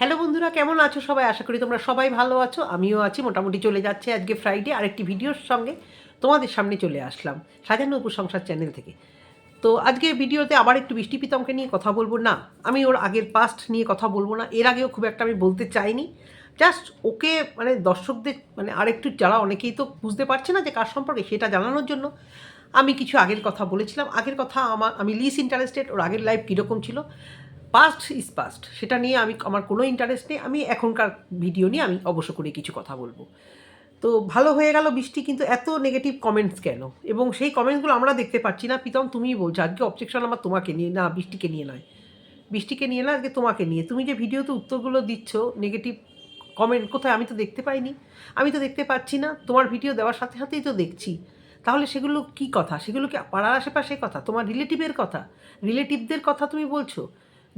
Hello বন্ধুরা, কেমন আছো সবাই? আশা করি তোমরা সবাই ভালো আছো। আমিও আছি, মোটামুটি চলে যাচ্ছে আজকে ফ্রাইডে আরেকটি ভিডিওর সঙ্গে তোমাদের সামনে চলে আসলাম, সাজানো উপর সংসার চ্যানেল থেকে। তো আজকে ভিডিওতে আবার একটু বৃষ্টি পিতমকে নিয়ে কথা বলব। না, আমি ওর আগের পাস্ট নিয়ে কথা বলব না, এর আগেও খুব একটা আমি বলতে চাইনি। জাস্ট ওকে মানে দর্শকদের মানে আরেকটু যারা অনেকেই তো বুঝতে পারছে না যে কার সম্পর্কে, সেটা জানানোর জন্য আমি কিছু আগের কথা বলেছিলাম। আগের কথা আমার, আমি লিস ইন্টারেস্টেড ওর আগের লাইফ কীরকম ছিল? পাস্ট ইজ পাস্ট সেটা নিয়ে আমি আমার কোনো ইন্টারেস্ট নেই। আমি এখনকার ভিডিও নিয়ে আমি অবশ্য করে কিছু কথা বলব। তো ভালো হয়ে গেল বৃষ্টি, কিন্তু এত নেগেটিভ কমেন্টস কেন? এবং সেই কমেন্টসগুলো আমরা দেখতে পাচ্ছি না। প্রীতম তুমিই বলছো আজকে অবজেকশন আমার তোমাকে নিয়ে না, বৃষ্টিকে নিয়ে নয়। বৃষ্টিকে নিয়ে না, আজকে তোমাকে নিয়ে। তুমি যে ভিডিওতে উত্তরগুলো দিচ্ছ নেগেটিভ কমেন্ট কোথায় আমি তো দেখতে পাইনি। আমি তো দেখতে পাচ্ছি না। তোমার ভিডিও দেওয়ার সাথে সাথেই তো দেখছি। তাহলে সেগুলো কি কথা? সেগুলো কি পাড়ার আশেপাশে কথা? তোমার রিলেটিভের কথা? রিলেটিভদের কথা তুমি বলছো?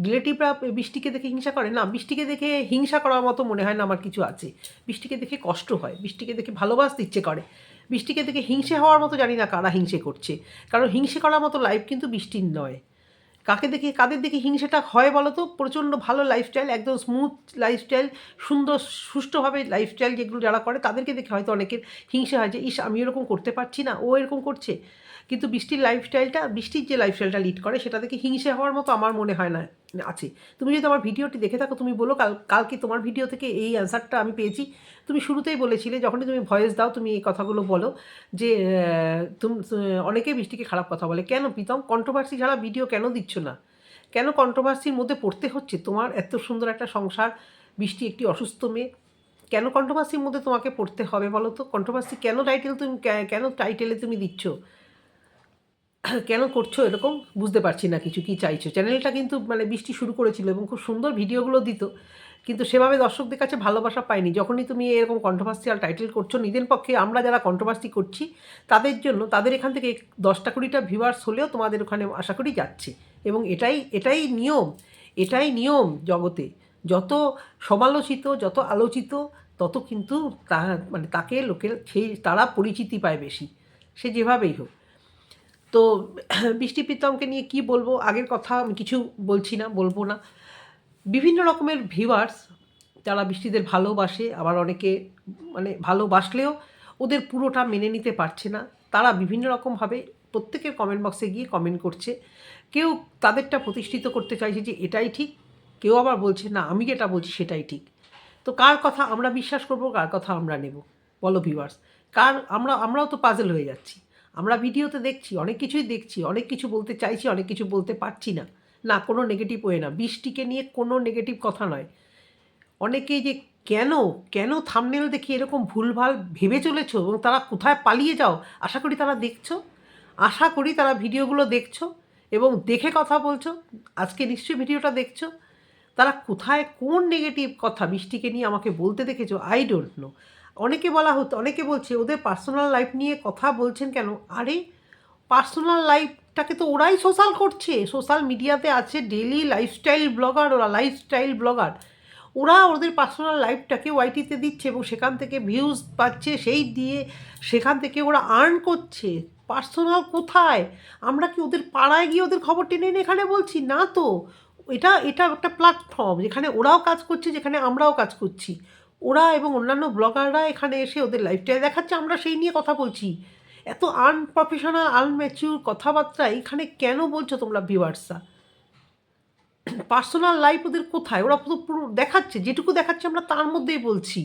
রিলেটিভরা বৃষ্টিকে দেখে হিংসা করে? না, বৃষ্টিকে দেখে হিংসা করার মতো মনে হয় না আমার কিছু আছে। বৃষ্টিকে দেখে কষ্ট হয়, বৃষ্টিকে দেখে ভালোবাসতে ইচ্ছে করে। বৃষ্টিকে দেখে হিংসে হওয়ার মতো জানি না কারা হিংসে করছে। কারণ হিংসে করার মতো লাইফ কিন্তু বৃষ্টির নয়। কাকে দেখে, কাদের দেখে হিংসাটা হয় বলো তো? প্রচণ্ড ভালো লাইফস্টাইল একদম স্মুথ লাইফস্টাইল সুন্দর, সুষ্ঠুভাবে লাইফস্টাইল যেগুলো যারা করে, তাদেরকে দেখে হয়তো অনেকের হিংসা হয় যে, ইস, আমি এরকম করতে পারছি না, ও এরকম করছে। কিন্তু বৃষ্টির লাইফস্টাইলটা বৃষ্টির যে লাইফস্টাইলটা লিড করে, সেটা দেখে হিংসে হওয়ার মতো আমার মনে হয় না। আছে। তুমি যদি আমার ভিডিওটি দেখে থাকো, তুমি বলো কাল, কালকে তোমার ভিডিও থেকে এই অ্যান্সারটা আমি পেয়েছি। তুমি শুরুতেই বলেছিলে, যখনই তুমি ভয়েস দাও, তুমি এই কথাগুলো বলো যে তুমি অনেকেই বৃষ্টিকে খারাপ কথা বলে। কেন প্রীতম? কন্ট্রোভার্সি ছাড়া ভিডিও কেন দিচ্ছ না? কেন কন্ট্রোভার্সির মধ্যে পড়তে হচ্ছে? তোমার এত সুন্দর একটা সংসার বৃষ্টি একটি অসুস্থ মেয়ে। কেন কন্ট্রোভার্সির মধ্যে তোমাকে পড়তে হবে বলো তো? কন্ট্রোভার্সি কেন টাইটেল তুমি কেন টাইটেলে তুমি দিচ্ছ? কেন করছ এরকম বুঝতে পারছি না কিছু, কি চাইছো? চ্যানেলটা কিন্তু মানে বৃষ্টি শুরু করেছিল এবং খুব সুন্দর ভিডিওগুলো দিত, কিন্তু সেভাবে দর্শকদের কাছে ভালোবাসা পায়নি যখনই তুমি এরকম কন্ট্রোভার্সিয়াল টাইটেল করছ, নিজের পক্ষে আমরা যারা কন্ট্রোভার্সি করছি, তাদের জন্য, তাদের এখান থেকে দশটা কুড়িটা ভিউয়ার্স হলেও তোমাদের ওখানে আশা করি যাচ্ছে। এবং এটাই এটাই নিয়ম এটাই নিয়ম জগতে। যত সমালোচিত, যত আলোচিত, তত কিন্তু তা মানে তাকে লোকের, সেই, তারা পরিচিতি পায় বেশি। সে যেভাবেই হোক। তো বৃষ্টি প্রীতমকে নিয়ে কি বলব? আগের কথা আমি কিছু বলছি না, বলব না। বিভিন্ন রকমের ভিউয়ার্স যারা বৃষ্টিদের ভালোবাসে, আবার অনেকে মানে ভালোবাসলেও ওদের পুরোটা মেনে নিতে পারছে না। তারা বিভিন্ন রকমভাবে প্রত্যেকের কমেন্ট বক্সে গিয়ে কমেন্ট করছে। কেউ তাদেরটা প্রতিষ্ঠিত করতে চাইছে যে এটাই ঠিক, কেউ আবার বলছে, না, আমি যেটা বলছি সেটাই ঠিক। তো কার কথা আমরা বিশ্বাস করব, কার কথা আমরা নেব? বলো ভিউয়ার্স কার, আমরা, আমরাও তো পাজেল হয়ে যাচ্ছি। আমরা ভিডিওতে দেখছি, অনেক কিছুই দেখছি, অনেক কিছু বলতে চাইছি, অনেক কিছু বলতে পারছি না। না, কোনো নেগেটিভ ওয়ে না। বৃষ্টিকে নিয়ে কোনো নেগেটিভ কথা নয়। অনেকেই যে কেন কেন থামনেল দেখি এরকম ভুলভাল ভেবে চলেছো এবং তারা কোথায় পালিয়ে যাও, আশা করি তারা দেখছ। আশা করি তারা ভিডিওগুলো দেখছ এবং দেখে কথা বলছো। আজকে নিশ্চয়ই ভিডিওটা দেখছ। তারা কোথায় কোন নেগেটিভ কথা বৃষ্টিকে নিয়ে আমাকে বলতে দেখেছ? আই ডোন্ট নো অনেকে বলা হতো, অনেকে বলছে ওদের পার্সোনাল লাইফ নিয়ে কথা বলছেন কেন? আরে পার্সোনাল লাইফটাকে তো ওরাই সোশ্যাল করছে। সোশ্যাল মিডিয়াতে আছে ডেলি লাইফস্টাইল ব্লগার ওরা লাইফস্টাইল ব্লগার ওরা ওদের পার্সোনাল লাইফটাকে ওয়াইটিতে দিচ্ছে এবং সেখান থেকে ভিউজ পাচ্ছে, সেই দিয়ে সেখান থেকে ওরা আর্ন করছে। পার্সোনাল কোথায়? আমরা কি ওদের পাড়ায় গিয়ে ওদের খবর টেনে এনে এখানে বলছি? না তো। এটা এটা একটা প্ল্যাটফর্ম যেখানে ওরাও কাজ করছে, যেখানে আমরাও কাজ করছি। ওরা এবং অন্যান্য ব্লগাররা এখানে এসে ওদের লাইফস্টাইল দেখাচ্ছে, আমরা সেই নিয়ে কথা বলছি। এত আনপ্রফেশনাল আনম্যাচিউর কথাবার্তা এখানে কেন বলছো তোমরা ভিউয়ার্সরা পার্সোনাল লাইফ ওদের কোথায়? ওরা পুরো পুরো দেখাচ্ছে, যেটুকু দেখাচ্ছে আমরা তার মধ্যেই বলছি।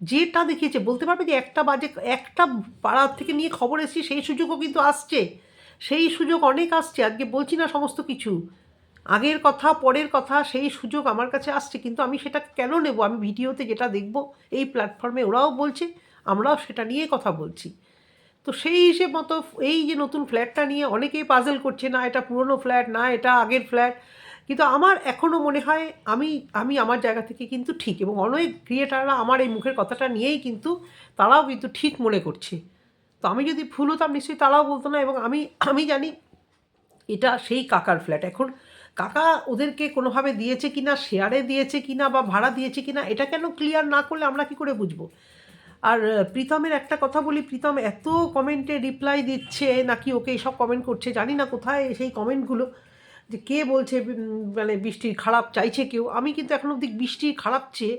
যেটা দেখিয়েছে, বলতে পারবে যে একটা বাজে, একটা পাড়ার থেকে নিয়ে খবর এসেছি, সেই সুযোগও কিন্তু আসছে। সেই সুযোগ অনেক আসছে, আজকে বলছি না সমস্ত কিছু। আগের কথা, পরের কথা, সেই সুযোগ আমার কাছে আসছে, কিন্তু আমি সেটা কেন নেব? আমি ভিডিওতে যেটা দেখব, এই প্ল্যাটফর্মে ওরাও বলছে, আমরাও সেটা নিয়ে কথা বলছি। তো সেই হিসেব মতো এই যে নতুন ফ্ল্যাটটা নিয়ে অনেকেই পাজেল করছে, না, এটা পুরনো ফ্ল্যাট না, এটা আগের ফ্ল্যাট কিন্তু আমার এখনও মনে হয়, আমি আমি আমার জায়গা থেকে কিন্তু ঠিক, এবং অনেক ক্রিয়েটাররা আমার এই মুখের কথাটা নিয়েই কিন্তু তারাও কিন্তু ঠিক মনে করছে। তো আমি যদি ভুল হতাম, নিশ্চয়ই তারাও বলতো না, এবং আমি আমি জানি এটা সেই কাকার ফ্ল্যাট এখন কাকা ওদেরকে কোনোভাবে দিয়েছে কি না শেয়ারে দিয়েছে কি না বা ভাড়া দিয়েছে কি না এটা কেন ক্লিয়ার না করলে আমরা কি করে বুঝব? আর প্রীতমের একটা কথা বলি, প্রীতম এত কমেন্টে রিপ্লাই দিচ্ছে, নাকি ওকে এইসব কমেন্ট করছে, জানি না কোথায় সেই কমেন্টগুলো যে কে বলছে মানে বৃষ্টির খারাপ, চাইছে কেউ? আমি কিন্তু এখন অবধি বৃষ্টির খারাপ চেয়ে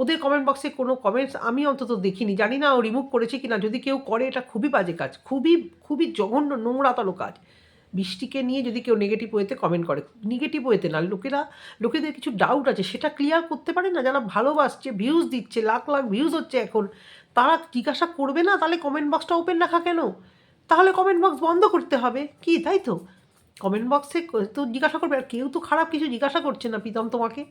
ওদের কমেন্ট বক্সে কোনো কমেন্টস আমি অন্তত দেখিনি। জানি না ও রিমুভ করেছে কি না যদি কেউ করে, এটা খুবই বাজে কাজ, খুবই খুবই জঘন্য নোংরাতলো কাজ। বৃষ্টিকে নিয়ে যদি কেউ নেগেটিভ ওয়েতে কমেন্ট করে নেগেটিভ ওয়েতে না, লোকেরা, লোকেদের কিছু ডাউট আছে, সেটা ক্লিয়ার করতে পারে না, যারা ভালোবাসছে ভিউজ দিচ্ছে, লাখ লাখ ভিউজ হচ্ছে এখন, তারা জিজ্ঞাসা করবে না, তাহলে কমেন্ট বক্সটা ওপেন রাখা কেন? তাহলে কমেন্ট বক্স বন্ধ করতে হবে, কি তাই তো? কমেন্ট বক্সে তো জিজ্ঞাসা করবে, আর কেউ তো খারাপ কিছু জিজ্ঞাসা করছে না, প্রীতম তোমাকে।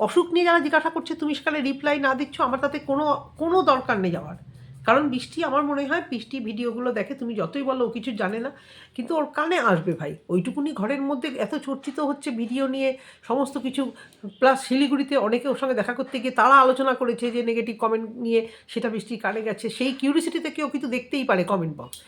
অসুখ নিয়ে যারা জিজ্ঞাসা করছে, তুমি সেখানে রিপ্লাই না দিচ্ছ, আমার তাতে কোনো কোনো দরকার নেই যাওয়ার। কারণ বৃষ্টি আমার মনে হয় বৃষ্টি ভিডিওগুলো দেখে তুমি যতই বলো ও কিছু জানে না। কিন্তু ওর কানে আসবে ভাই। ওইটুকুনি ঘরের মধ্যে এত চর্চিত হচ্ছে ভিডিও নিয়ে, সমস্ত কিছু প্লাস শিলিগুড়িতে অনেকে ওর সঙ্গে দেখা করতে গিয়ে তারা আলোচনা করেছে যে নেগেটিভ কমেন্ট নিয়ে সেটা বৃষ্টির কানে গেছে। সেই কিউরিসিটিতে কেউ কিন্তু দেখতেই পারে কমেন্ট বক্স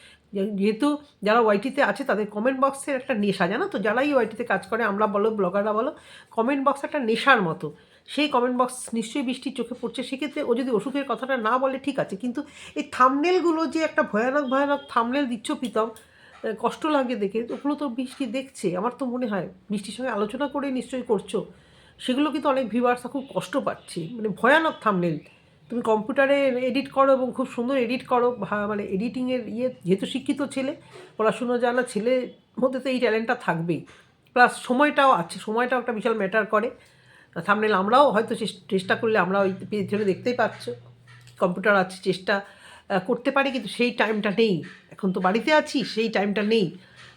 যেহেতু যারা ওয়াইটিতে আছে তাদের কমেন্ট বক্সের একটা নেশা, জানো তো? যারাই ওয়াইটিতে কাজ করে, আমরা বলো ব্লগাররা বলো কমেন্ট বক্স একটা নেশার মতো। সেই কমেন্ট বক্স নিশ্চয়ই বৃষ্টির চোখে পড়ছে। সেক্ষেত্রে ও যদি অসুখের কথাটা না বলে, ঠিক আছে। কিন্তু এই থামনেলগুলো যে একটা ভয়ানক ভয়ানক থামনেল দিচ্ছ প্রীতম কষ্ট লাগে দেখে। ওগুলো তো বৃষ্টি দেখছে। আমার তো মনে হয় বৃষ্টির সঙ্গে আলোচনা করে নিশ্চয়ই করছ। সেগুলো কিন্তু অনেক ভিউয়ার্সরা খুব কষ্ট পাচ্ছে। মানে ভয়ানক থামনেল তুমি কম্পিউটারে এডিট করো এবং খুব সুন্দর এডিট করো। মানে এডিটিংয়ের ইয়ে যেহেতু শিক্ষিত ছেলে, পড়াশুনো জানা ছেলের মধ্যে তো এই ট্যালেন্টটা থাকবেই। প্লাস সময়টাও আছে। সময়টাও একটা বিশাল ম্যাটার করে। থামনেল আমরাও হয়তো চেষ্টা করলে আমরা ওই পেছনে দেখতেই পাচ্ছ। কম্পিউটার আছে, চেষ্টা করতে পারি কিন্তু সেই টাইমটা নেই। এখন তো বাড়িতে আছি, সেই টাইমটা নেই।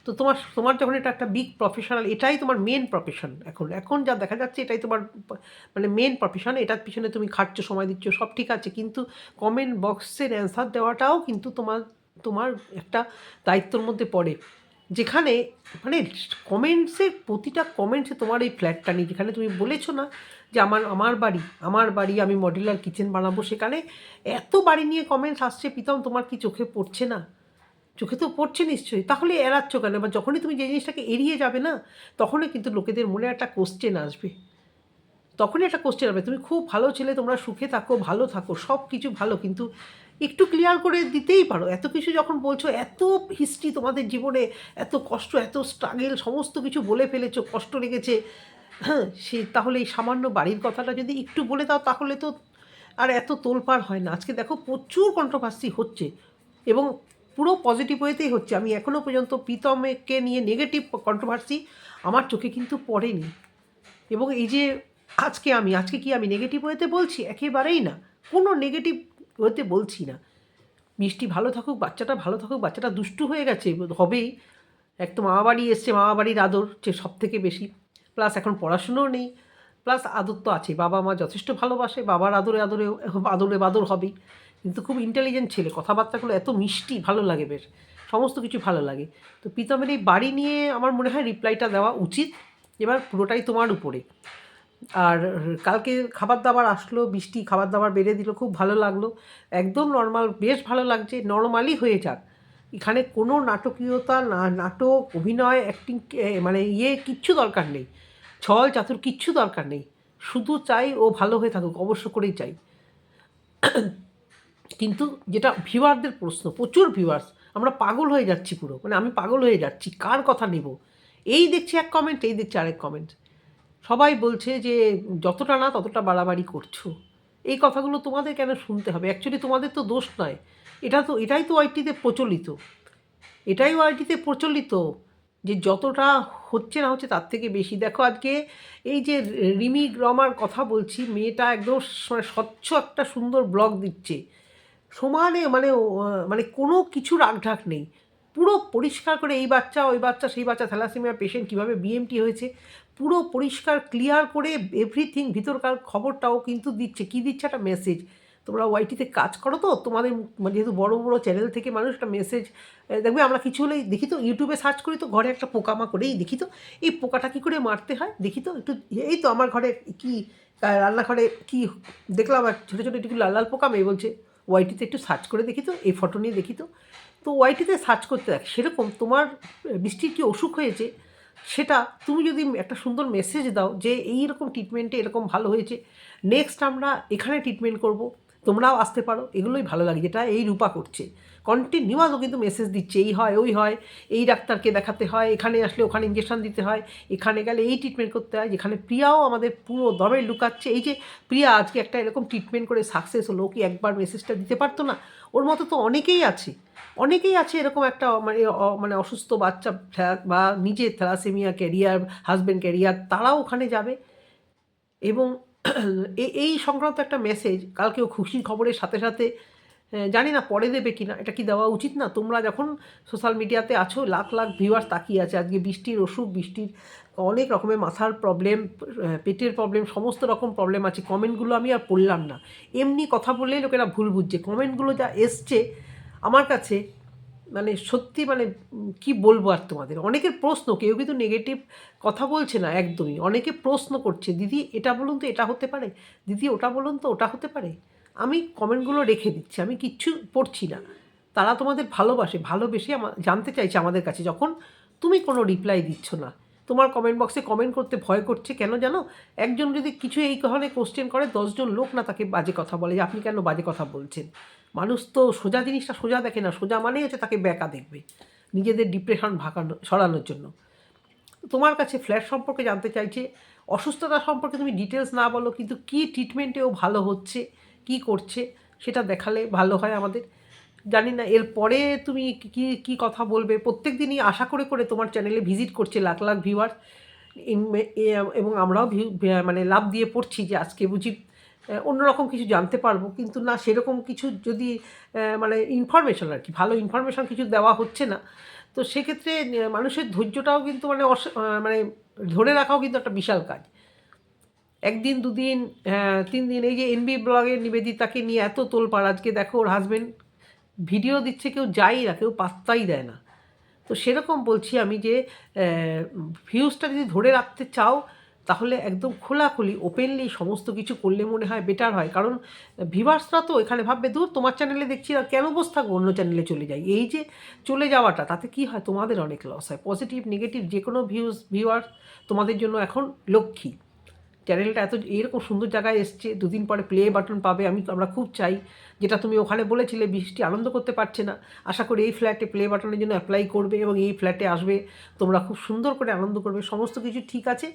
তো তোমার তোমার যখন এটা একটা বিগ প্রফেশনাল এটাই তোমার মেন প্রফেশন এখন। এখন যা দেখা যাচ্ছে এটাই তোমার মানে মেন প্রফেশন এটার পিছনে তুমি খাটছো, সময় দিচ্ছ, সব ঠিক আছে। কিন্তু কমেন্ট বক্সের অ্যান্সার দেওয়াটাও কিন্তু তোমার তোমার একটা দায়িত্বর মধ্যে পড়ে। যেখানে মানে কমেন্টসের প্রতিটা কমেন্টসে তোমার এই ফ্ল্যাটটা নেই। যেখানে তুমি বলেছ না যে আমার আমার বাড়ি আমার বাড়ি আমি মডিউলার কিচেন বানাবো সেখানে এত বাড়ি নিয়ে কমেন্টস আসছে, প্রীতম তোমার কি চোখে পড়ছে না? চোখে তো পড়ছে নিশ্চয়ই। তাহলে এড়াচ্ছ কেন? বা যখনই তুমি যে জিনিসটাকে এড়িয়ে যাবে না, তখনই কিন্তু লোকেদের মনে একটা কোশ্চেন আসবে। তখনই একটা কোশ্চেন আসবে। তুমি খুব ভালো ছেলে, তোমরা সুখে থাকো, ভালো থাকো সব কিছু ভালো। কিন্তু একটু ক্লিয়ার করে দিতেই পারো। এত কিছু যখন বলছো, এত হিস্ট্রি তোমাদের জীবনে, এত কষ্ট, এত স্ট্রাগেল সমস্ত কিছু বলে ফেলেছো, কষ্ট লেগেছে হ্যাঁ সে তাহলে এই সামান্য বাড়ির কথাটা যদি একটু বলে দাও, তাহলে তো আর এত তোলপাড় হয় না। আজকে দেখো প্রচুর কন্ট্রোভার্সি হচ্ছে এবং পুরো পজিটিভ ওয়েতেই হচ্ছে। আমি এখনও পর্যন্ত প্রীতমকে নিয়ে নেগেটিভ কন্ট্রোভার্সি আমার চোখে কিন্তু পড়েনি। এবং এই যে আজকে আমি, আজকে কি আমি নেগেটিভ ওয়েতে বলছি? একেবারেই না। কোনো নেগেটিভ ওয়েতে বলছি না। মিষ্টি ভালো থাকুক, বাচ্চাটা ভালো থাকুক, বাচ্চাটা দুষ্টু হয়ে গেছে, হবেই। এক তো মামা বাড়ি এসছে মামা বাড়ির আদর যে সব থেকে বেশি। প্লাস এখন পড়াশুনোও নেই, প্লাস আদর তো আছে, বাবা মা যথেষ্ট ভালোবাসে, বাবার আদরে আদরে আদরে বাদর হবেই। কিন্তু খুব ইন্টেলিজেন্ট ছেলে, কথাবার্তাগুলো এত মিষ্টি, ভালো লাগে বেশ, সমস্ত কিছু ভালো লাগে। তো প্রীতমের এই বাড়ি নিয়ে আমার মনে হয় রিপ্লাইটা দেওয়া উচিত, এবার পুরোটাই তোমার উপরে। আর কালকে খাবার দাবার আসলো বৃষ্টি খাবার দাবার বেড়ে দিল, খুব ভালো লাগল। একদম নর্মাল বেশ ভালো লাগছে নর্মালি হয়ে যাক। এখানে কোনো নাটকীয়তা, না, নাটক, অভিনয় অ্যাক্টিং মানে ইয়ে কিচ্ছু দরকার নেই। ছল চাতুর কিচ্ছু দরকার নেই। শুধু চাই ও ভালো হয়ে থাকুক, অবশ্য করেই চাই। কিন্তু যেটা ভিউয়ারদের প্রশ্ন, প্রচুর ভিউয়ার্স আমরা পাগল হয়ে যাচ্ছি পুরো। মানে আমি পাগল হয়ে যাচ্ছি, কার কথা নেব? এই দেখছি এক কমেন্ট এই দেখছি আরেক কমেন্ট সবাই বলছে যে যতটা না ততটা বাড়াবাড়ি করছ। এই কথাগুলো তোমাদের কেন শুনতে হবে? অ্যাকচুয়ালি তোমাদের তো দোষ নয়। এটা তো, এটাই তো ওয়াইটিতে প্রচলিত। এটাই ওয়াইটিতে প্রচলিত যে যতটা হচ্ছে না হচ্ছে তার থেকে বেশি। দেখো আজকে এই যে রিমি রমার কথা বলছি, মেয়েটা একদম মানে স্বচ্ছ একটা সুন্দর ব্লগ দিচ্ছে। সমানে মানে মানে কোনো কিছু রাগঢাক নেই। পুরো পরিষ্কার করে এই বাচ্চা, ওই বাচ্চা, সেই বাচ্চা, থ্যালাসেমিয়া পেশেন্ট কীভাবে বিএমটি হয়েছে। পুরো পরিষ্কার ক্লিয়ার করে এভরিথিং ভিতরকার খবরটাও কিন্তু দিচ্ছে। কী দিচ্ছে একটা মেসেজ তোমরা ওয়াইটিতে কাজ করো তো, তোমাদের মানে যেহেতু বড় বড় চ্যানেল থেকে মানুষ একটা মেসেজ দেখবে আমরা কিছু হলেই দেখি তো ইউটিউবে সার্চ করি তো, ঘরে একটা পোকামা করেই দেখি তো, এই পোকাটা কী করে মারতে হয়? দেখি তো, একটু এই তো আমার ঘরে কি রান্নাঘরে কি দেখলাম ছোটো ছোটো একটু লাল লাল পোকা মেয়ে বলছে ওয়াইটিতে একটু সার্চ করে দেখি তো, এই ফটো নিয়ে দেখি তো। তো ওয়াইটিতে সার্চ করতে দেখ, সেরকম তোমার বৃষ্টির কি অসুখ হয়েছে? সেটা তুমি যদি একটা সুন্দর মেসেজ দাও যে এই রকম ট্রিটমেন্টে এরকম ভালো হয়েছে নেক্সট আমরা এখানে ট্রিটমেন্ট করব, তোমরাও আসতে পারো, এগুলোই ভালো লাগে, যেটা এই রূপা করছে। কন্টিনিউয়াসও কিন্তু মেসেজ দিচ্ছে, এই হয়, ওই হয়, এই ডাক্তারকে দেখাতে হয়, এখানে আসলে ওখানে ইঞ্জেকশন দিতে হয়, এখানে গেলে এই ট্রিটমেন্ট করতে হয়, যেখানে প্রিয়াও আমাদের পুরো দমে লুকাচ্ছে, এই যে প্রিয়া আজকে একটা এরকম ট্রিটমেন্ট করে সাকসেস হলো কি একবার মেসেজটা দিতে পারতো না? ওর মতো তো অনেকেই আছে অনেকেই আছে এরকম একটা মানে মানে অসুস্থ বাচ্চা বা নিজে থ্যালাসেমিয়া ক্যারিয়ার হাজব্যান্ড ক্যারিয়ার তারাও ওখানে যাবে। এবং এই সংক্রান্ত একটা মেসেজ কালকেও খুশির খবরের সাথে সাথে জানি না পরে দেবে কি না এটা কি দেওয়া উচিত না? তোমরা যখন সোশ্যাল মিডিয়াতে আছো, লাখ লাখ ভিউয়ার্স তাকিয়ে আছে, আজকে বৃষ্টির অসুখ, বৃষ্টির অনেক রকমের মাথার প্রবলেম পেটের প্রবলেম সমস্ত রকম প্রবলেম আছে কমেন্টগুলো আমি আর পড়লাম না। এমনি কথা বললেই লোকেরা ভুল বুঝছে। কমেন্টগুলো যা এসছে আমার কাছে মানে সত্যি মানে কি বলব আর তোমাদের? অনেকের প্রশ্ন, কেউ কিন্তু নেগেটিভ কথা বলছে না একদমই। অনেকে প্রশ্ন করছে, দিদি, এটা বলুন তো এটা হতে পারে? দিদি, ওটা বলুন তো ওটা হতে পারে? আমি কমেন্টগুলো রেখে দিচ্ছি, আমি কিচ্ছু পড়ছি না। তারা তোমাদের ভালোবাসে, ভালোবেসে আমা, জানতে চাইছে আমাদের কাছে, যখন তুমি কোনো রিপ্লাই দিচ্ছ না। তোমার কমেন্ট বক্সে কমেন্ট করতে ভয় করছে, কেন জানো? একজন যদি কিছু এই ধরনের কোশ্চেন করে, দশজন লোক না তাকে বাজে কথা বলে যে, আপনি কেন বাজে কথা বলছেন? মানুষ তো সোজা জিনিসটা সোজা দেখে না, সোজা মানেই হচ্ছে তাকে ব্যাকা দেখবে, নিজেদের ডিপ্রেশন ভাগানো সরানোর জন্য। তোমার কাছে ফ্ল্যাট সম্পর্কে জানতে চাইছে, অসুস্থতা সম্পর্কে তুমি ডিটেলস না বলো, কিন্তু কী ট্রিটমেন্টে ও ভালো হচ্ছে? কি করছে সেটা দেখালে ভালো হয় আমাদের। জানি না এরপরে তুমি কি কি কথা বলবে? প্রত্যেক দিনই আশা করে করে তোমার চ্যানেলে ভিজিট করছে লাখ লাখ ভিউয়ার এবং আমরাও মানে লাভ দিয়ে পড়ছি যে আজকে বুঝি অন্যরকম কিছু জানতে পারব। কিন্তু না, সেরকম কিছু যদি মানে ইনফরমেশন আর কি, ভালো ইনফরমেশন কিছু দেওয়া হচ্ছে না। তো সেক্ষেত্রে মানুষের ধৈর্যটাও কিন্তু মানে মানে ধরে রাখাও কিন্তু একটা বিশাল কাজ। একদিন, দুদিন তিন দিন এই যে এনবি ব্লগের নিবেদিতাকে নিয়ে এত তোলপাড়, আজকে দেখো ওর হাজব্যান্ড ভিডিও দিচ্ছে, কেউ যাই না, কেউ পাত্তাই দেয় না। তো সেরকম বলছি আমি যে ভিউজটা যদি ধরে রাখতে চাও, তাহলে একদম খোলাখুলি ওপেনলি সমস্ত কিছু করলে মনে হয় বেটার হয়। কারণ ভিভার্সরা তো এখানে ভাববে দূর তোমার চ্যানেলে দেখছি আর কেন বসে থাকব অন্য চ্যানেলে চলে যাই। এই যে চলে যাওয়াটা, তাতে কি হয়? তোমাদের অনেক লস হয়। পজিটিভ নেগেটিভ যে কোনো ভিউজ ভিউয়ার তোমাদের জন্য এখন লক্ষ্মী। চ্যানেলটা এত এরকম সুন্দর জায়গায় এসছে, দুদিন পরে প্লে বাটন পাবে, আমি আমরা খুব চাই। যেটা তুমি ওখানে বলেছিলে, বৃষ্টি আনন্দ করতে পারছে না। আশা করি এই ফ্ল্যাটে প্লে বাটনের জন্য অ্যাপ্লাই করবে এবং এই ফ্ল্যাটে আসবে। তোমরা খুব সুন্দর করে আনন্দ করবে, সমস্ত কিছু ঠিক আছে।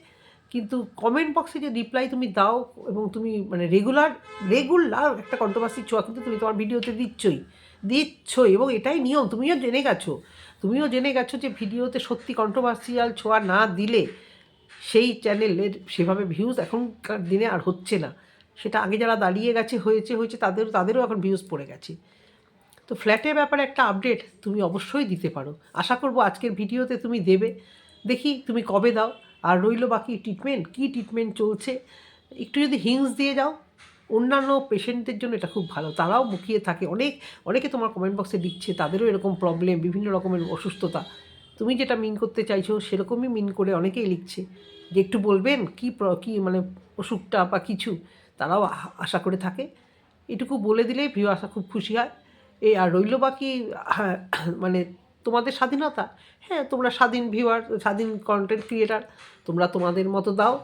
কিন্তু কমেন্ট বক্সে যে রিপ্লাই তুমি দাও এবং তুমি মানে রেগুলার রেগুলার একটা কন্ট্রোভার্সি ছোঁয়া কিন্তু তুমি তোমার ভিডিওতে দিচ্ছই। দিচ্ছই এবং এটাই নিয়ম, তুমিও জেনে গেছো। তুমিও জেনে গেছো যে ভিডিওতে সত্যি কন্ট্রোভার্সিয়াল ছোঁয়া না দিলে সেই চ্যানেলের সেভাবে ভিউজ এখনকার দিনে আর হচ্ছে না। সেটা আগে যারা দাঁড়িয়ে গেছে, হয়েছে হয়েছে, তাদের, তাদেরও এখন ভিউজ পড়ে গেছে। তো ফ্ল্যাটের ব্যাপারে একটা আপডেট তুমি অবশ্যই দিতে পারো। আশা করব আজকের ভিডিওতে তুমি দেবে। দেখি তুমি কবে দাও। আর রইল বাকি ট্রিটমেন্ট কী ট্রিটমেন্ট চলছে? একটু যদি হিংস দিয়ে যাও। অন্যান্য পেশেন্টদের জন্য এটা খুব ভালো। তারাও মুখিয়ে থাকে। অনেক, অনেকে তোমার কমেন্ট বক্সে দিচ্ছে তাদেরও এরকম প্রবলেম বিভিন্ন রকমের অসুস্থতা। তুমি যেটা মিন করতে চাইছো সেরকমই মিন করে অনেকেই লিখছে। যে একটু বলবেন কী কী মানে অসুখটা বা কিছু তারাও আশা করে থাকে। এটুকু বলে দিলেই ভিউ আশা খুব খুশি হয়। এই আর রইল বাকি হ্যাঁ, মানে তোমাদের স্বাধীনতা? হ্যাঁ তোমরা স্বাধীন ভিউয়ার স্বাধীন কন্টেন্ট ক্রিয়েটার তোমরা তোমাদের মতো দাও।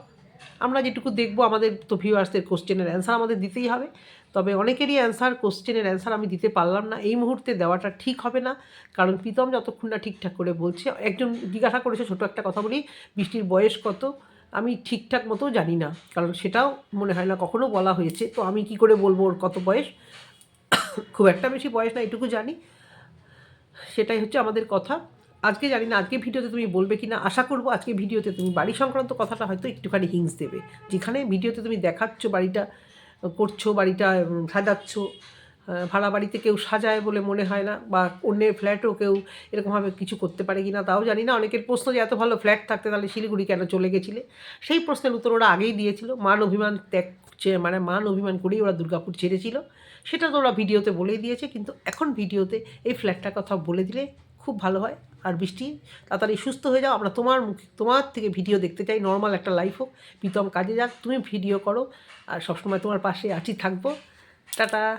আমরা যেটুকু দেখব আমাদের তো ভিউয়ার্সদের কোশ্চেনের অ্যান্সার আমাদের দিতেই হবে। তবে অনেকেরই অ্যান্সার কোশ্চেনের অ্যান্সার আমি দিতে পারলাম না। এই মুহূর্তে দেওয়াটা ঠিক হবে না। কারণ প্রীতম যতক্ষণ না ঠিকঠাক করে বলছে, একজন জিজ্ঞাসা করেছে, ছোটো একটা কথা বলি, বৃষ্টির বয়স কত? আমি ঠিকঠাক মতো জানি না। কারণ সেটাও মনে হয় না, কখনো বলা হয়েছে। তো আমি কি করে বলব ওর কত বয়স? খুব একটা বেশি বয়স না, এটুকু জানি। সেটাই হচ্ছে আমাদের কথা। আজকে জানি না আজকে ভিডিওতে তুমি বলবে কি না আশা করব আজকে ভিডিওতে তুমি বাড়ি সংক্রান্ত কথাটা হয়তো একটুখানি হিংস দেবে। যেখানে ভিডিওতে তুমি দেখাচ্ছ বাড়িটা, করছ বাড়িটা সাজাচ্ছ ভাড়া বাড়িতে কেউ সাজায় বলে মনে হয় না, বা অন্যের ফ্ল্যাটও কেউ এরকমভাবে কিছু করতে পারে কি না তাও জানি না। অনেকের প্রশ্ন যে এত ভালো ফ্ল্যাট থাকতে তাহলে শিলিগুড়ি কেন চলে গেছিলে? সেই প্রশ্নের উত্তর ওরা আগেই দিয়েছিল। মান অভিমান ত্যাগ মানে মান অভিমান করেই ওরা দুর্গাপুর ছেড়েছিল। সেটা তো ওরা ভিডিওতে বলেই দিয়েছে, কিন্তু এখন ভিডিওতে এই ফ্ল্যাটটার কথা বলে দিলে খুব ভালো হয়। আর বৃষ্টি, তাড়াতাড়ি সুস্থ হয়ে যাও। আমরা তোমার মুখ, তোমার থেকে ভিডিও দেখতে চাই। নর্মাল একটা লাইফ হোক। প্রীতম কাজে যাক, তুমি ভিডিও করো। আর সবসময় তোমার পাশে আছি, থাকব। টাটা।